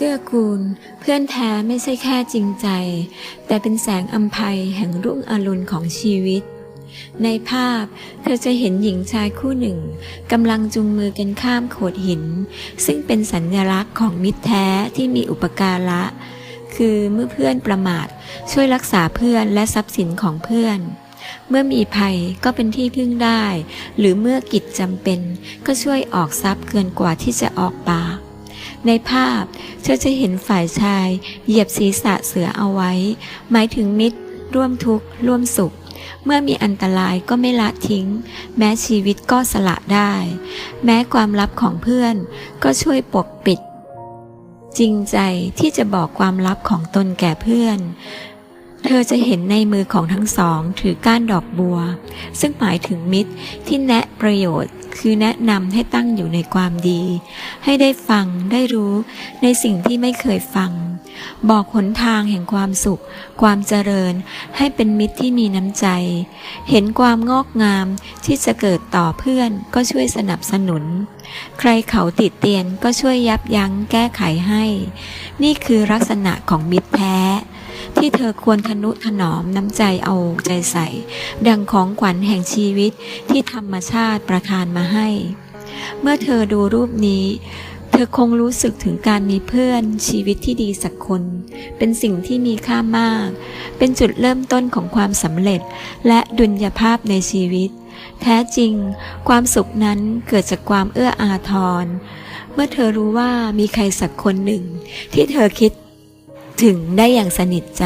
เกื้อกูล เพื่อนแท้ไม่ใช่แค่จริงใจ แต่เป็นแสงอัมภัยแห่งรุ่งอรุณของชีวิต ในภาพเธอจะเห็นหญิงชายคู่หนึ่งกำลังจุงมือกันข้ามโขดหิน ซึ่งเป็นสัญลักษณ์ของมิตรแท้ที่มีอุปการะ คือเมื่อเพื่อนประมาทช่วยรักษาเพื่อนและทรัพย์สินของเพื่อนเมื่อมีภัยก็เป็นที่พึ่งได้ หรือเมื่อกิจจำเป็นก็ช่วยออกทรัพย์เกินกว่าที่จะออกปา ในภาพเธอจะเห็นฝ่ายชาย เหยียบศีรษะเสือเอาไว้ หมายถึงมิตร ร่วมทุกข์ ร่วมสุข เมื่อมีอันตรายก็ไม่ละทิ้ง แม้ชีวิตก็สละได้ แม้ความลับของเพื่อนก็ช่วยปกปิด จริงใจที่จะบอกความลับของตนแก่เพื่อน เธอจะเห็นในมือของทั้งสองถือก้านดอกบัว ซึ่งหมายถึงมิตรที่แนะประโยชน์คือแนะนำให้ตั้งอยู่ในความดี ให้ได้ฟังได้รู้ในสิ่งที่ไม่เคยฟัง บอกหนทางแห่งความสุข ความเจริญ ให้เป็นมิตรที่มีน้ำใจ เห็นความงอกงามที่จะเกิดต่อเพื่อนก็ช่วยสนับสนุน ใครเขาติดเตียนก็ช่วยยับยั้งแก้ไขให้ นี่คือลักษณะของมิตรแท้ ที่เธอควรทนุถนอมน้ำใจเอาใจใส่ ดังของขวัญแห่งชีวิตที่ธรรมชาติประทานมาให้ เมื่อเธอดูรูปนี้ เธอคงรู้สึกถึงการมีเพื่อนชีวิตที่ดีสักคน เป็นสิ่งที่มีค่ามาก เป็นจุดเริ่มต้นของความสำเร็จและดุลยภาพในชีวิต แท้จริง ความสุขนั้นเกิดจากความเอื้ออาทรเมื่อเธอรู้ว่ามีใครสักคนหนึ่ง ที่เธอคิด ถึงได้อย่างสนิทใจ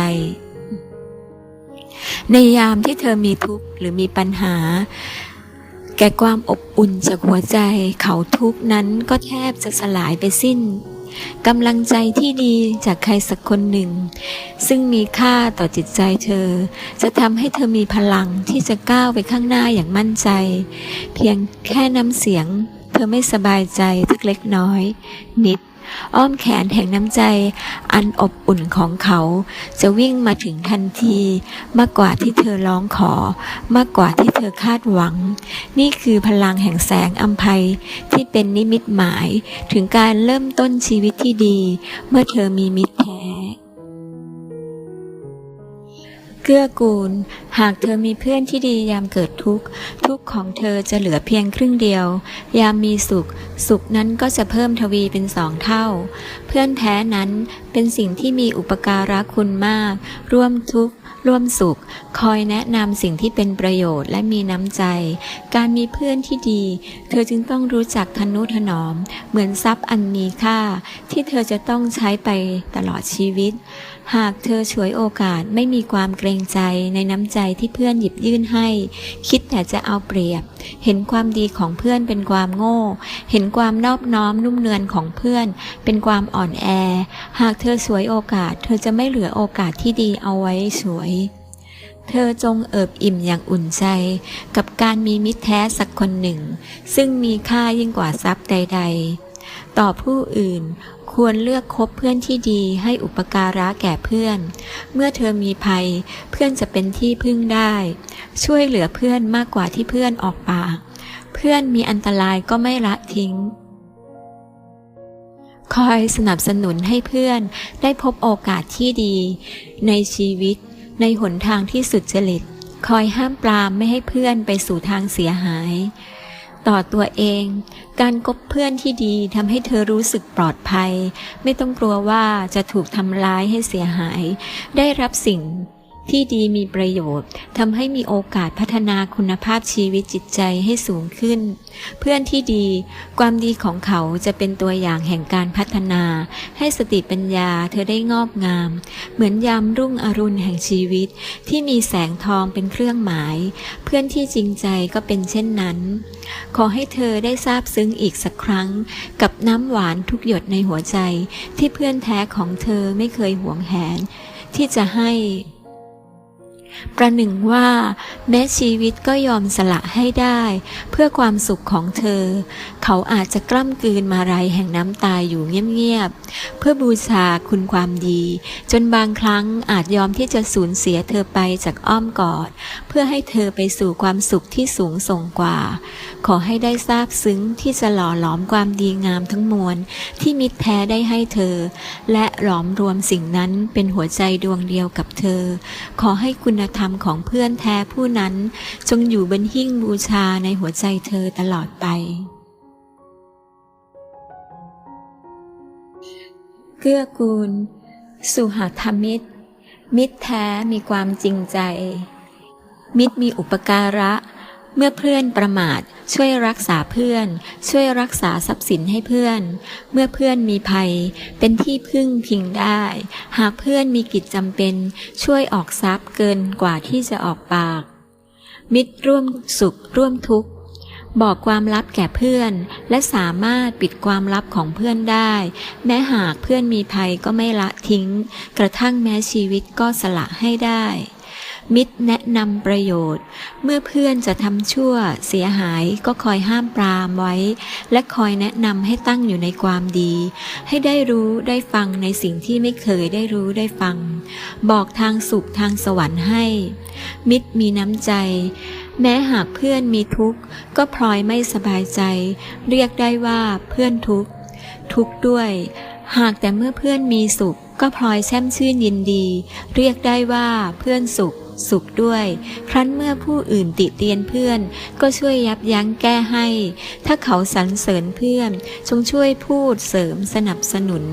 ในยามที่เธอมีทุกข์หรือมีปัญหา แก่ความอบอุ่นจากหัวใจเขาทุกข์นั้นก็แทบจะสลายไปสิ้นกำลังใจที่ดีจากใครสักคนหนึ่ง ซึ่งมีค่าต่อจิตใจเธอ จะทำให้เธอมีพลังที่จะก้าวไปข้างหน้าอย่างมั่นใจ เพียงแค่น้ำเสียง เธอไม่สบายใจทักเล็กน้อย นิด อ้อมแขนแห่งน้ำใจ อันอบอุ่นของเขา จะวิ่งมาถึงทันที มากกว่าที่เธอร้องขอ มากกว่าที่เธอคาดหวัง นี่คือพลังแห่งแสงอัมภัยที่เป็นนิมิตหมาย ถึงการเริ่มต้นชีวิตที่ดี เมื่อเธอมีมิตร เกื้อกูล หากเธอมีเพื่อนที่ดียามเกิดทุกข์ ทุกข์ของเธอจะเหลือเพียงครึ่งเดียว ยามมีสุข สุขนั้นก็จะเพิ่มทวีเป็นสองเท่า เพื่อนแท้นั้นเป็นสิ่งที่มีอุปการะคุณมาก ร่วมทุกข์ ร่วมสุข คอยแนะนำสิ่งที่เป็นประโยชน์และมีน้ำใจ การมีเพื่อนที่ดี เธอจึงต้องรู้จักทนุถนอม เหมือนทรัพย์อันมีค่า ที่เธอจะต้องใช้ไปตลอดชีวิตหากเธอฉวยโอกาสไม่มีความเกรงใจในน้ำใจที่เพื่อนหยิบยื่นให้ คิดแต่จะเอาเปรียบ เห็นความดีของเพื่อนเป็นความโง่ เห็นความนอบน้อมนุ่มเนือนของเพื่อน เป็นความอ่อนแอ หากเธอฉวยโอกาส เธอจะไม่เหลือโอกาสที่ดีเอาไว้สวยเธอจงเอิบอิ่มอย่างอุ่นใจ กับการมีมิตรแท้สักคนหนึ่ง ซึ่งมีค่ายิ่งกว่าทรัพย์ใด ๆ ต่อผู้อื่น ควรเลือกคบเพื่อนที่ดีให้อุปการะแก่เพื่อน เมื่อเธอมีภัย เพื่อนจะเป็นที่พึ่งได้ ช่วยเหลือเพื่อนมากกว่าที่เพื่อนออกปาก เพื่อนมีอันตรายก็ไม่ละทิ้ง คอยสนับสนุนให้เพื่อนได้พบโอกาสที่ดี ในชีวิต ในหนทางที่สุดจริต คอยห้ามปรามไม่ให้เพื่อนไปสู่ทางเสียหาย ต่อตัวเอง การคบเพื่อนที่ดีทำให้เธอรู้สึกปลอดภัย ไม่ต้องกลัวว่าจะถูกทำร้ายให้เสียหาย ได้รับสิ่ง ที่ดีมีประโยชน์ทำให้มีโอกาสพัฒนาคุณภาพชีวิตจิตใจให้สูงขึ้น เพื่อนที่ดี ความดีของเขาจะเป็นตัวอย่างแห่งการพัฒนา ให้สติปัญญาเธอได้งอกงาม เหมือนยามรุ่งอรุณแห่งชีวิต ที่มีแสงทองเป็นเครื่องหมาย เพื่อนที่จริงใจก็เป็นเช่นนั้น ขอให้เธอได้ทราบซึ้งอีกสักครั้ง กับน้ำหวานทุกหยดในหัวใจ ที่เพื่อนแท้ของเธอไม่เคยหวงแหน ที่จะให้ ประหนึ่งว่า แม้ชีวิตก็ยอมสละให้ได้ เพื่อความสุขของเธอเขาอาจจะกล้ำกลืนมาไรายแห่งน้ำตายอยู่เงียบๆ เพื่อบูชาคุณความดี จนบางครั้งอาจยอมที่จะสูญเสียเธอไปจากอ้อมกอด เพื่อให้เธอไปสู่ความสุขที่สูงส่งกว่า ขอให้ได้ทราบซึ้งที่จะหล่อหลอมความดีงามทั้งมวล ที่มิตรแท้ได้ให้เธอ และหลอมรวมสิ่งนั้นเป็นหัวใจดวงเดียวกับเธอ ขอให้คุณธรรมของเพื่อนแท้ผู้นั้น จงอยู่บนหิ้งบูชาในหัวใจเธอตลอดไป เกื้อกูล สุหธรรมิตร มิตรแท้มีความจริงใจ มิตรมีอุปการะ เมื่อเพื่อนประมาท ช่วยรักษาเพื่อน ช่วยรักษาทรัพย์สินให้เพื่อน เมื่อเพื่อนมีภัย เป็นที่พึ่งพิงได้ หากเพื่อนมีกิจจำเป็น ช่วยออกทรัพย์เกินกว่าที่จะออกปาก มิตรร่วมสุขร่วมทุกข์ บอกความลับแก่เพื่อน และสามารถปิดความลับของเพื่อนได้ แม้หากเพื่อนมีภัยก็ไม่ละทิ้ง กระทั่งแม้ชีวิตก็สละให้ได้ มิตรแนะนำประโยชน์ เมื่อเพื่อนจะทำชั่วเสียหายก็คอยห้ามปรามไว้ และคอยแนะนำให้ตั้งอยู่ในความดี ให้ได้รู้ได้ฟังในสิ่งที่ไม่เคยได้รู้ได้ฟัง บอกทางสุขทางสวรรค์ให้ มิตรมีน้ำใจ แม้หากเพื่อนมีทุกข์ ก็พลอยไม่สบายใจ เรียกได้ว่าเพื่อนทุกข์ ทุกข์ด้วย หากแต่เมื่อเพื่อนมีสุข ก็พลอยแช่มชื่นยินดี เรียกได้ว่าเพื่อนสุข สุขด้วย ครั้นเมื่อผู้อื่นติเตียนเพื่อน ก็ช่วยยับยั้งแก้ให้ ถ้าเขาสรรเสริญเพื่อนจงช่วยพูดเสริมสนับสนุน